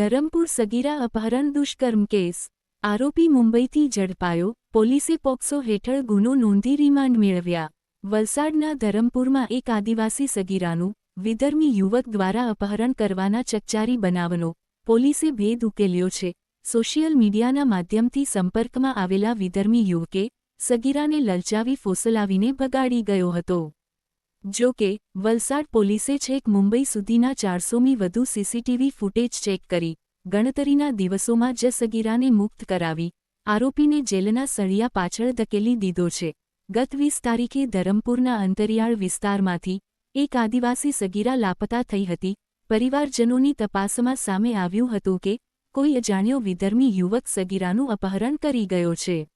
ધરમપુર સગીરા અપહરણ દુષ્કર્મ કેસ, આરોપી મુંબઈથી ઝડપાયો, પોલીસે પોક્સો હેઠળ ગુનો નોંધી રિમાન્ડ મેળવ્યા. વલસાડના ધરમપુરમાં એક આદિવાસી સગીરાનું, વિધર્મી યુવક દ્વારા અપહરણ કરવાના ચકચારી બનાવનો, પોલીસે ભેદ ઉકેલ્યો છે. સોશિયલ મીડિયાના માધ્યમથી સંપર્કમાં આવેલા વિધર્મી યુવકે, સગીરાને લલચાવી ફોસલાવીને ભગાડી ગયો હતો. જો કે, વલસાડ પોલીસે છેક મુંબઈ સુધીના ચારસોમી વધુ સીસીટીવી ફૂટેજ ચેક કરી, ગણતરીના દિવસોમાં જ સગીરાને મુક્ત કરાવી, આરોપીને જેલના સળિયા પાછળ ધકેલી દીધો છે. ગત વીસ તારીખે ધરમપુરના અંતરિયાળ વિસ્તારમાંથી એક આદિવાસી સગીરા લાપતા થઈ હતી. પરિવારજનોની તપાસમાં સામે આવ્યું હતું કે, કોઈ અજાણ્યો વિધર્મી યુવક સગીરાનું અપહરણ કરી ગયો છે.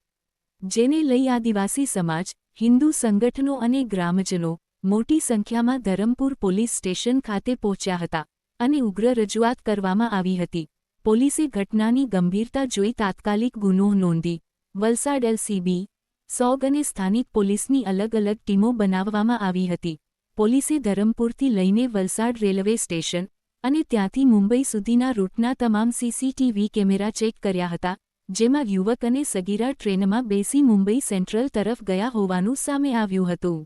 જેને લઈ આદિવાસી સમાજ, હિન્દુ સંગઠનો અને ગ્રામજનો મોટી સંખ્યામાં ધરમપુર પોલીસ સ્ટેશન ખાતે પહોંચ્યા હતા અને ઉગ્ર રજૂઆત કરવામાં આવી હતી. પોલીસે ઘટનાની ગંભીરતા જોઈ તાત્કાલિક ગુનો નોંધી. વલસાડ એલસીબી, સોગ અને સ્થાનિક પોલીસની અલગ અલગ ટીમો બનાવવામાં આવી હતી. પોલીસે ધરમપુરથી લઈને વલસાડ રેલવે સ્ટેશન અને ત્યાંથી મુંબઈ સુધીના રૂટના તમામ સીસીટીવી કેમેરા ચેક કર્યા હતા, જેમાં યુવક અને સગીરા ટ્રેનમાં બેસી મુંબઈ સેન્ટ્રલ તરફ ગયા હોવાનું સામે આવ્યું હતું.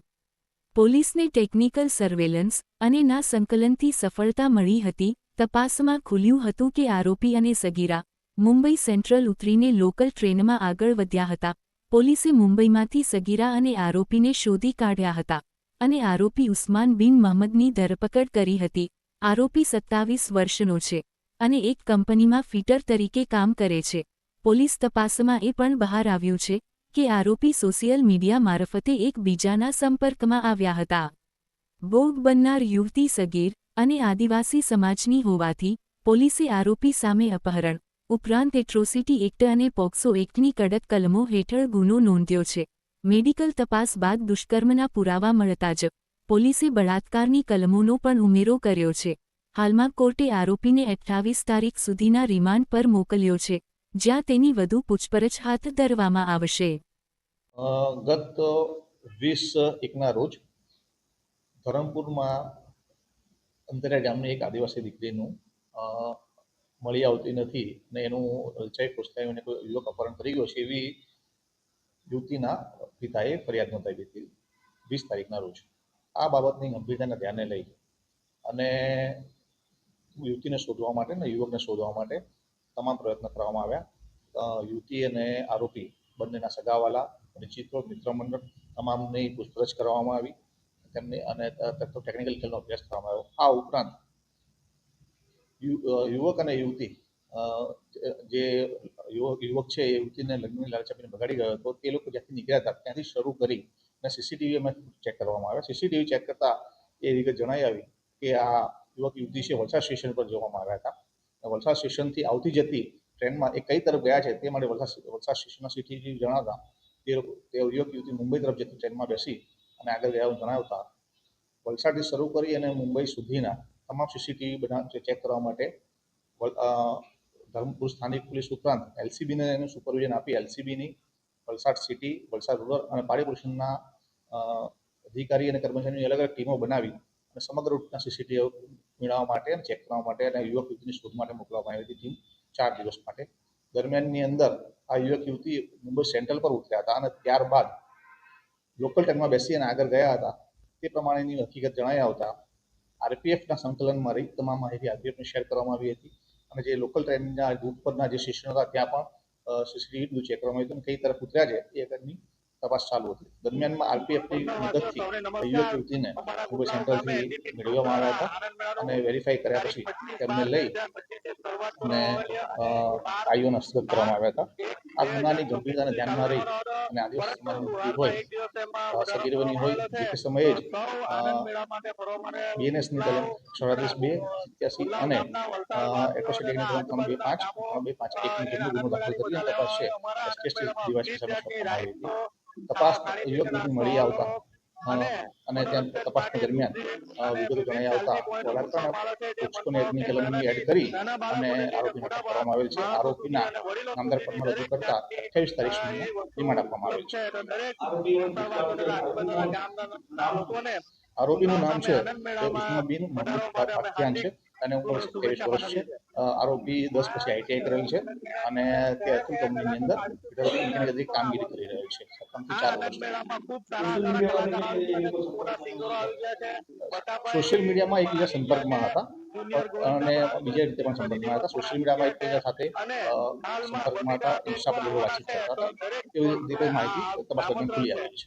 પોલીસને ટેકનિકલ સર્વેલન્સ અને ના સંકલનથી સફળતા મળી હતી, તપાસમાં ખુલ્યું હતું કે આરોપી અને સગીરા મુંબઈ સેન્ટ્રલ ઉતરીને લોકલ ટ્રેનમાં આગળ વધ્યા હતા. પોલીસે મુંબઈમાંથી સગીરા અને આરોપીને શોધી કાઢ્યા હતા અને આરોપી ઉસ્માન બિન મહમ્મદની ધરપકડ કરી હતી. આરોપી સત્તાવીસ વર્ષનો છે અને એક કંપનીમાં ફિટર તરીકે કામ કરે છે. પોલીસ તપાસમાં એ પણ બહાર આવ્યું છે કે આરોપી સોશિયલ મીડિયા મારફતે એકબીજાના સંપર્કમાં આવ્યા હતા. ભોગ બનનાર યુવતી સગીર અને આદિવાસી સમાજની હોવાથી, પોલીસે આરોપી સામે અપહરણ, ઉપરાંત એટ્રોસિટી એક્ટ અને પોક્સો એક્ટની કડક કલમો હેઠળ ગુનો નોંધ્યો છે. મેડિકલ તપાસ બાદ દુષ્કર્મના પુરાવા મળતા જ, પોલીસે બળાત્કારની કલમોનો પણ ઉમેરો કર્યો છે. હાલમાં કોર્ટે આરોપીને અઠ્ઠાવીસ તારીખ સુધીના રિમાન્ડ પર મોકલ્યો છે. જ્યાં તેની વધુ પૂછપરછ હાથ ધરવામાં આવશે. ગત વીસ એકના રોજ ધરમપુરમાં અંતરિયા ગામની એક આદિવાસી દીકરીનું મળી આવતી નથી ને એનું લચાઈ એને કોઈ યુવક અપહરણ કરી ગયો છે એવી યુવતીના પિતાએ ફરિયાદ નોંધાવી હતી વીસ તારીખના રોજ. આ બાબતની ગંભીરતાને ધ્યાને લઈ અને યુવતીને શોધવા માટે ને યુવકને શોધવા માટે તમામ પ્રયત્ન કરવામાં આવ્યા. યુવતી અને આરોપી બંનેના સગાવાલા પરિચિતો મિત્ર મંડળ તમામની પૂછપરછ કરવામાં આવી. તેમને અને ટેકનિકલ ખેલનો અભ્યાસ કરવામાં આવ્યો. આ ઉપરાંત યુવક અને યુવતી જે યુવક યુવક છે એ યુવતીને લગ્નની લાલચ આપીને બગાડી ગયો હતો, તે લોકો જ્યાંથી નીકળ્યા હતા ત્યાંથી શરૂ કરી અને સીસીટીવી અમે ચેક કરવામાં આવ્યા. સીસીટીવી ચેક કરતા એ વિગત જણાઈ આવી કે આ યુવક, યુવતી છે વલસાડ સ્ટેશન પર જોવામાં આવ્યા હતા. વલસાડ સ્ટેશનથી આવતી જતી ટ્રેનમાં એ કઈ તરફ ગયા છે તે માટે વલસાડ વલસાડ સ્ટેશનના સીસીટીવી જણાવતા તે લોકો, તે યુવક યુવતી મુંબઈ તરફ જતી ટ્રેનમાં બેસી અને આગળ ગયા જણાવતા. વલસાડથી શરૂ કરી અને મુંબઈ સુધીના તમામ સીસીટીવી બધા ચેક કરવા માટે ધર્મપુર સ્થાનિક પોલીસ ઉપરાંત એલસીબીને એનું સુપરવિઝન આપી એલસીબીની વલસાડ સિટી, વલસાડ રૂરલ અને પાડી પોલીસના અધિકારી અને કર્મચારીની અલગ અલગ ટીમો બનાવી અને સમગ્ર રૂટના સીસીટીવી મેળવવા માટે ચેક કરવા માટે અને યુવક યુવતીની શોધ માટે મોકલવામાં આવી હતી ટીમ ચાર દિવસ માટે. દરમિયાનની અંદર આ યુવક યુવતી મુંબઈ સેન્ટ્રલ પર ઉતર્યા હતા અને ત્યારબાદ લોકલ ટ્રેનમાં બેસી અને આગળ ગયા હતા. તે પ્રમાણેની હકીકત જણાઈ આવતા આરપીએફના સંકલનમાં રહી તમામ માહિતી આરપીએફને શેર કરવામાં આવી હતી અને જે લોકલ ટ્રેનના રૂટ પરના જે સ્ટેશનો હતા, ત્યાં પણ સીસીટીવી ચેક કરવામાં આવ્યું હતું કઈ તરફ ઉતર્યા છે એ આગળની તપાસ ચાલુ હતી. દરમિયાનમાં આરપીએફની મદદથી યુવક યુવતીને મુંબઈ સેન્ટ્રલથી મેળવવામાં આવ્યા હતા. અને વેરીફાઈ કર્યા પછી તેમને લઈ અને આઈઓને હસ્તગત કરવામાં આવ્યા હતા. આ ગુનાની ગંભીરતાને ધ્યાનમાં રહી અને આદિવાસી સમાજની હોય સગીરવની હોય જે તે સમયે જ બીએનએસની કલમ ચોરાલીસ બે સિત્યાસી અને એટ્રોસિટી એક્ટની ત્રણ બે પાંચ ત્રણ બે પાંચ એકની જેમનો ગુનો દાખલ કરીને તપાસ છે. એસટીએસટી દિવાસી સામે સોંપવામાં આવી હતી. તપાસ યોગ્ય મળી આવતા. અને ત્યાં તપાસ દરમિયાન વિગતો જણાઈ આવતા. બળાત્કાર પોક્સોની એક્ટની કલમની એડ કરી અને આરોપીને અટક કરવામાં આવેલ છે. આરોપીના નામદાર પદમાં રજૂ કરતા અઠ્યાવીસ તારીખ સુધીનો રિમાન્ડ આપવામાં આવેલ છે. આરોપીનું નામ છે ઇસ્માબીન મહમૂદ પાઠિયાન છે. અને ઉંમર ત્રેવીસ વર્ષ છે. આરોપી દસ પછી આઈટીઆઈ કરેલ છે અને તે અતુલ કંપનીની અંદર ઇન્જિનિયર કામગીરી કરી રહ્યો છે. સત્તમથી ચાર વર્ષ. સોશિયલ મીડિયામાં એકબીજા સંપર્કમાં હતા. અને બીજા રીતે પણ સંપર્કમાં હતા. સોશિયલ મીડિયામાં એકબીજા સાથે સંપર્કમાં હતા. ઇન્સ્ટા પર લોકો વાતચીત કરતા હતા. એવી રીતે માહિતી તપાસ દરમિયાન ખુલી આવી છે.